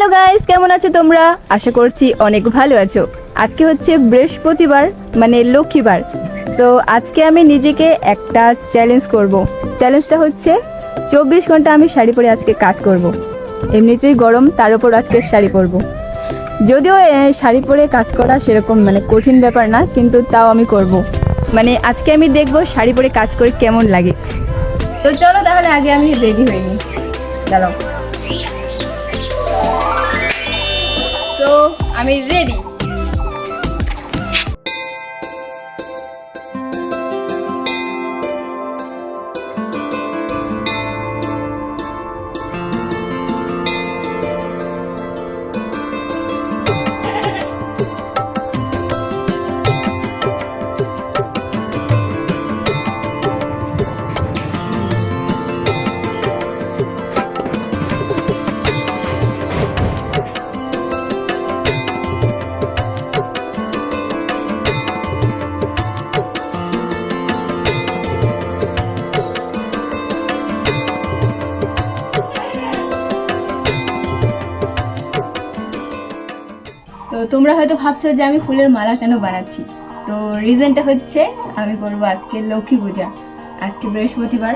Hello guys, কেমন আছো তোমরা? আশা করছি অনেক ভালো আছো। আজকে হচ্ছে বৃহস্পতিবার মানে লক্ষ্মীবার। তো আজকে আমি নিজেকে একটা চ্যালেঞ্জ করব। চ্যালেঞ্জটা হচ্ছে চব্বিশ ঘণ্টা আমি শাড়ি পরে আজকে কাজ করব। এমনিতেই গরম, তার উপর আজকে শাড়ি পরব। যদিও শাড়ি পরে কাজ করা সেরকম মানে কঠিন ব্যাপার না, কিন্তু তাও আমি করব। মানে আজকে আমি দেখব শাড়ি পরে কাজ করে কেমন লাগে। তো চলো তাহলে আগে আমি রেডি হইনি দাঁড়াও। তো আমি রেডি তোমরা হয়তো ভাবছ যে আমি ফুলের মালা কেন বানাচ্ছি? তো রিজনটা হচ্ছে আমি করব আজকে লক্ষ্মী পূজা। আজকে বৃহস্পতিবার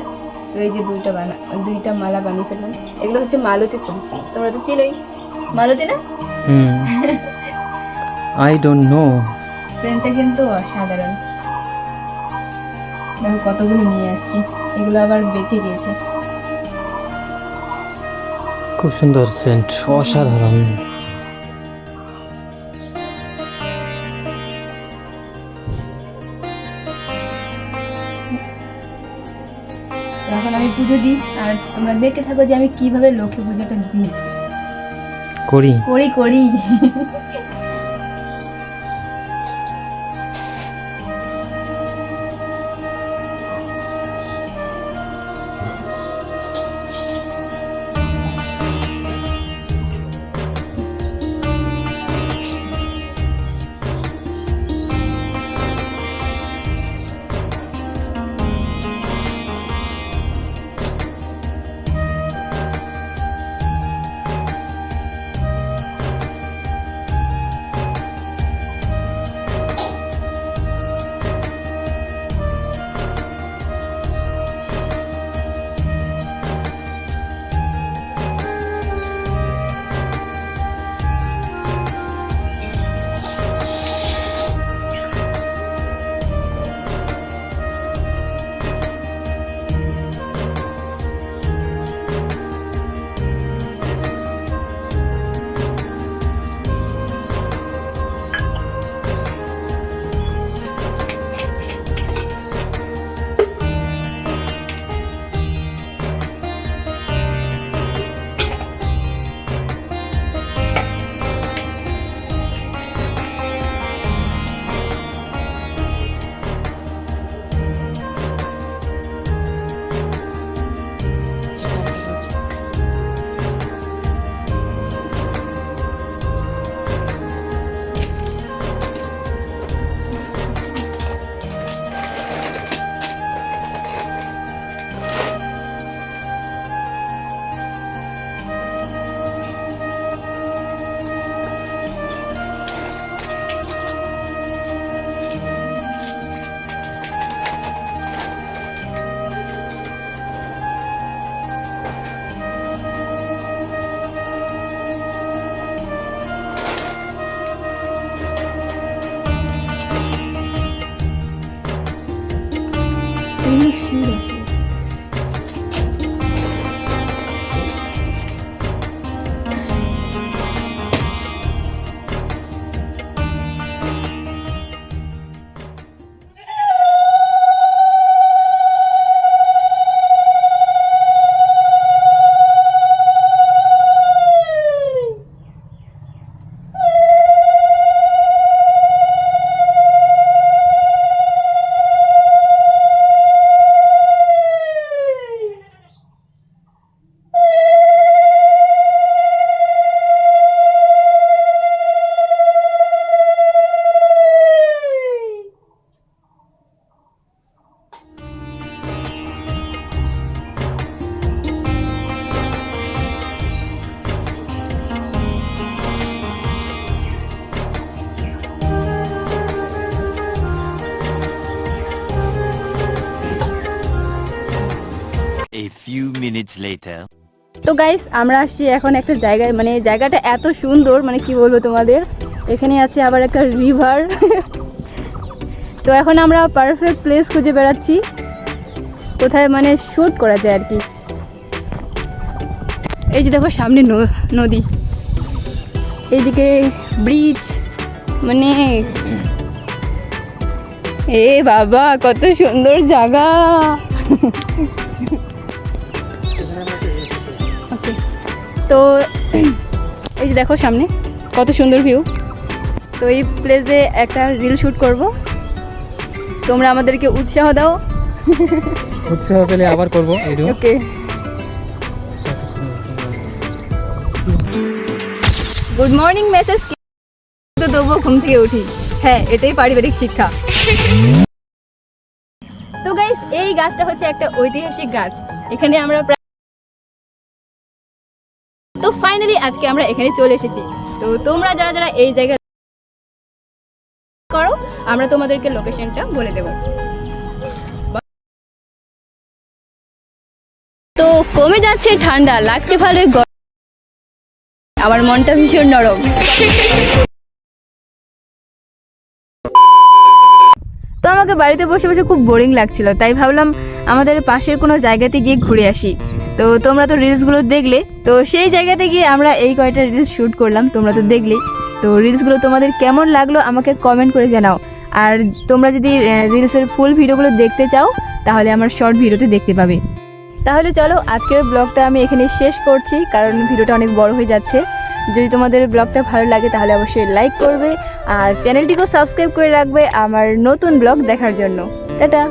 তো এই যে দুইটা বানা দুইটা মালা বানিয়ে ফেললাম। এগুলো হচ্ছে মালতী ফুল। তোমরা তো চিনোই। মালতী না? হুম। আই ডোন্ট নো সেন্টটা কিন্তু অসাধারণ। দেখো কতগুলো নিয়ে আসছি। এগুলো আবার বেঁচে গিয়েছে। খুব সুন্দর সেন্ট অসাধারণ। তো এখন আমি পুজো দিই। আর তোমরা দেখে থাকো যে আমি কীভাবে লক্ষ্মী পুজোটা দিই। করি। করি করি। いい。সুন্দর minutes later. তো গাইস আমরা আসছি এখন একটা জায়গায় মানে জায়গাটা এত সুন্দর মানে কি বলব তোমাদের? এখানে আছে আবার একটা রিভার তো এখন আমরা পারফেক্ট প্লেস খুঁজে বেড়াচ্ছি। কোথায় মানে শ্যুট করা যায় আর কি। এই যে দেখো সামনে নদী। এইদিকে ব্রিজ মানে এ বাবা, কত সুন্দর জায়গা। তো এই যে দেখো সামনে কত সুন্দর ভিউ তো এই প্লেসে একটা রিল শ্যুট করব। তোমরা আমাদেরকে উৎসাহ দাও। উৎসাহ পেলে আবার করব ওকে গুড মর্নিং মেসেজ তো তবুও ঘুম থেকে উঠি। হ্যাঁ এটাই পারিবারিক শিক্ষা। তো গাইস এই গাছটা হচ্ছে একটা ঐতিহাসিক গাছ। এখানে আমরা আজকে আমরা এখানে চলে এসেছি। তো তোমরা যারা যারা এই জায়গায় করো, আমরা তোমাদেরকে লোকেশনটা বলে দেব। তো কমে যাচ্ছে ঠান্ডা, লাগছে ভালোই আমার মনটা ভীষণ নরম। আমাকে বাড়িতে বসে বসে খুব বোরিং লাগছিল, তাই ভাবলাম আমাদের পাশের কোনো জায়গাতে গিয়ে ঘুরে আসি। তো তোমরা তো রিলসগুলো দেখলে, তো সেই জায়গাতে গিয়ে আমরা এই কয়টা রিলস শ্যুট করলাম, তোমরা তো দেখলেই। তো রিলসগুলো তোমাদের কেমন লাগল আমাকে কমেন্ট করে জানাও। আর তোমরা যদি রিলসের ফুল ভিডিওগুলো দেখতে চাও, তাহলে আমার শর্ট ভিডিওতে দেখতে পাবে। তাহলে চলো, আজকের ব্লগটা আমি এখানে শেষ করছি, কারণ ভিডিওটা অনেক বড় হয়ে যাচ্ছে। যদি তোমাদের ব্লগটা ভালো লাগে, তাহলে অবশ্যই লাইক করবে আর চ্যানেলটিকেও সাবস্ক্রাইব করে রাখবে আমার নতুন ব্লগ দেখার জন্য। টাটা!